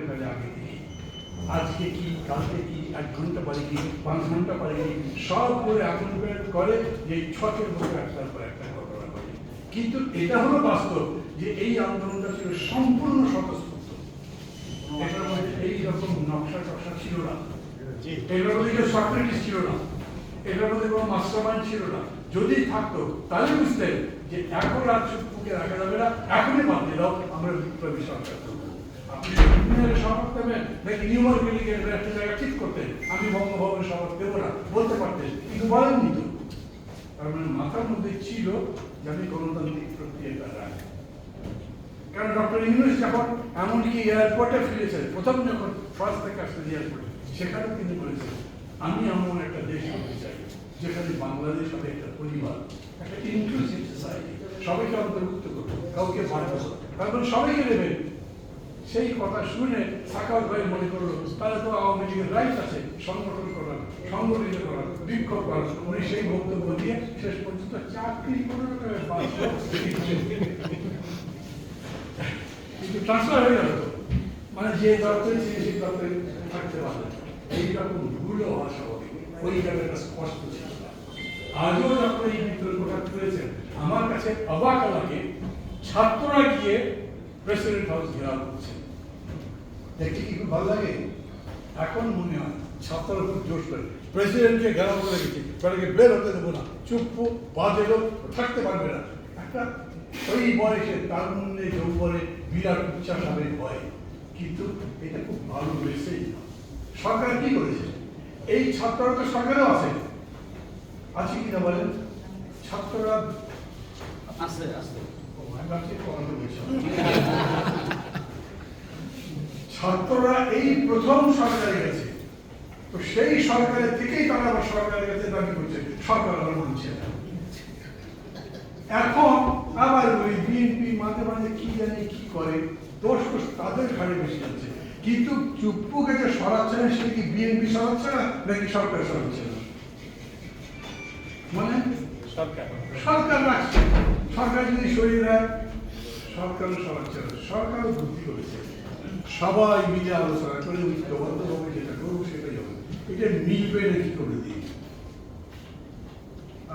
করে ফেলে আগে। আজকে কি কালকে কি এক ঘণ্টা পরে কি পাঁচ ঘণ্টা পরে কি সব করে এখন করে যে ছকের মধ্যে একটার পর একটা ঘটনা কিন্তু এটা হলো বাস্তব যে এই আন্দোলনটা ছিল সম্পূর্ণ স্বতঃস্ফূর্ত। এটার মধ্যে নকশা টকশা ছিল না। এটার মধ্যে কেউ সক্রেটিস ছিল না। এটার মধ্যে কোনো মাস্টার মাইন্ড ছিল না। যদি থাকতো তাহলে বুঝতেন যে এখন আর চুপকে রাখা যাবে না এখনই বাদ দাও আমরা বিপ্লবী সরকার। করব আপনি ইঞ্জিনিয়ারের শপথ দেবেন নাকি নিউ মার্কেটে গেলে একটা ঠিক করতেন আমি বঙ্গভবনের শপথ দেবো না। বলতে পারতেন। কিন্তু বলেননি তো। তার মানে মাথার মধ্যে ছিল যে আমি গণতান্ত্রিক প্রক্রিয়াটা রাখি কারণ ডক্টর ইংলিশ যখন এমনকি এয়ারপোর্টে ফিরেছেন, প্রথম যখন ফার্স্ট থেকে আসতে এয়ারপোর্টে, সেখানেও তিনি বলেছেন, আমি এমন একটা দেশ হতে চাই, যেখানে বাংলাদেশ হবে একটা পরিবার, একটা ইনক্লুসিভ সোসাইটি সবাইকে অন্তর্ভুক্ত করব কাউকে বাড়বো তারপরে সবাইকে নেবেন। সেই কথা শুনে সাকাত ভাই মনে করল, তাহলে তো আওয়ামী লীগের রাইট আছে, সংগঠন করার, সংগঠিত করার, বিক্ষোভ করার। উনি সেই বক্তব্য দিয়ে শেষ পর্যন্ত চাকরি কোনো কিন্তু ট্রান্সফার হয়ে গেল মানে যে দপ্তরে ছিল সেই থাকতে পারবে। এইরকম ভুলও হওয়া স্বাভাবিক। ওই জায়গাটা স্পষ্ট ছিল আজও যখন এই বিতর্কটা করেছেন আমার কাছে অবাক লাগে, ছাত্ররা গিয়ে প্রেসিডেন্ট হাউস ঘেরাও করছে। দেখতে কি খুব ভালো লাগে? এখন মনে হয় ছাত্ররা খুব জোশ করে। প্রেসিডেন্টকে ঘেরাও করে গেছে। তাদেরকে বের হতে দেবো না। চুপ, বাজে লোক, থাকতে পারবে না। একটা ওই বয়সে তার মধ্যে যৌবনে বিরাট উচ্ছ্বাস হবে ভয়। কিন্তু এটা খুব ভালো হয়েছে সরকার কি করেছে? এই ছাত্ররা তো সরকারও আছে। আছে কিনা বলেন? ছাত্ররা আস্তে আস্তে ছাত্ররা এই প্রথম সরকারে গেছে তো সেই সরকারের থেকেই তারা আবার সরকারের কাছে দাবি করছে, সরকার আবার বলছে। এখন আবার ওই বিএনপি মাঝে মাঝে কি জানে কি করে, দোষ তাদের ঘাড়ে বেশি আছে কিন্তু চুপ্পুকে যে সরাচ্ছে না সেটা কি বিএনপি সরাচ্ছে না, নাকি সরকার সরাচ্ছে না? মানে সরকার। সরকার সরকার যদি বুদ্ধি করেছে। সবাই মিলে আলোচনা করে যেটা সেটাই হবে। এটা মিলবে নাকি করে দিই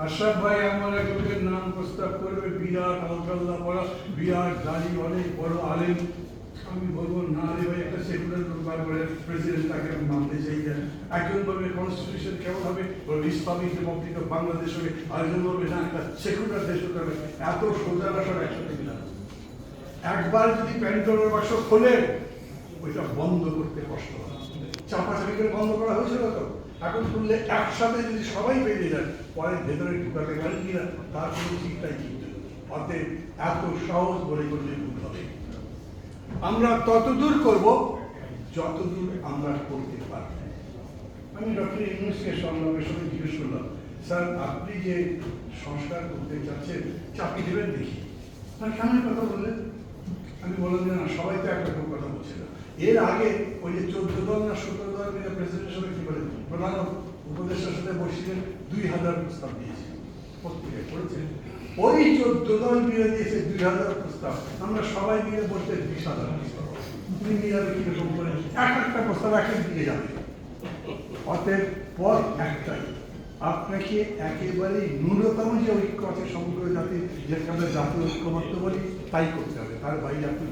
আশরাফ ভাই আমার এক নাম প্রস্তাব করবে, বিরাট আলকাল্লা পড়া, বিরাট দাড়ি অনেক বড় আলেম আমি বলব না রে ভাই একটা সেকুলার বার করে প্রেসিডেন্ট তাকে আমি মানতে চাই না। কনস্টিটিউশন কেমন হবে? ইসলামিক রিপাবলিক অফ বাংলাদেশ হবে আরেকজন না, একটা সেকুলার দেশ হতে হবে। এত সোজা একসাথে একবার যদি প্যান্টনের বাক্স খোলে, ওইটা বন্ধ করতে কষ্ট হয়। চাপাচাপি করে বন্ধ করা হয়েছিল তো। এখন খুললে একসাথে যদি সবাই বেরিয়ে যায় পরে ভেতরে ঢুকাতে পারেন কিনা, তার কোনো ঠিকটাই কিন্তু অতএব এত সহজ বলে করলে ভুল হবে। আমরা ততদূর করব যতদূর আমরা করতে পারব আমি ডক্টর ইউনুসকে সংগ্রামের সঙ্গে জিজ্ঞেস করলাম, স্যার, আপনি যে সংস্কার করতে চাচ্ছেন চাকরি দেবেন দেখি? মানে কেমন কথা বললেন? আমি বললাম যে না, সবাই তো একরকম কথা বলছে না। এর আগে ওই যে চোদ্দ দল না সতেরো দল মিলে প্রেসিডেন্টের সাথে কি বলে প্রধান উপদেষ্টার সাথে বসিয়ে দুই হাজার প্রস্তাব দিয়েছে, পত্রিকায় পড়েছে। ওই চোদ্দ দল মিলে দিয়েছে দুই হাজার প্রস্তাব। আমরা সবাই মিলে বসতে বিশ হাজার মিলাবে কীরকম করে? এক একটা প্রস্তাব এক দিকে যাবে। অতএব পথ একটাই। আপনাকে একেবারে ন্যূনতম যে ঐক্য আছে সমগ্র জাতির, যেটাকে আমরা জাতীয় ঐক্যমত্য বলি, তাই করতে হবে। তার বাইরে আপনি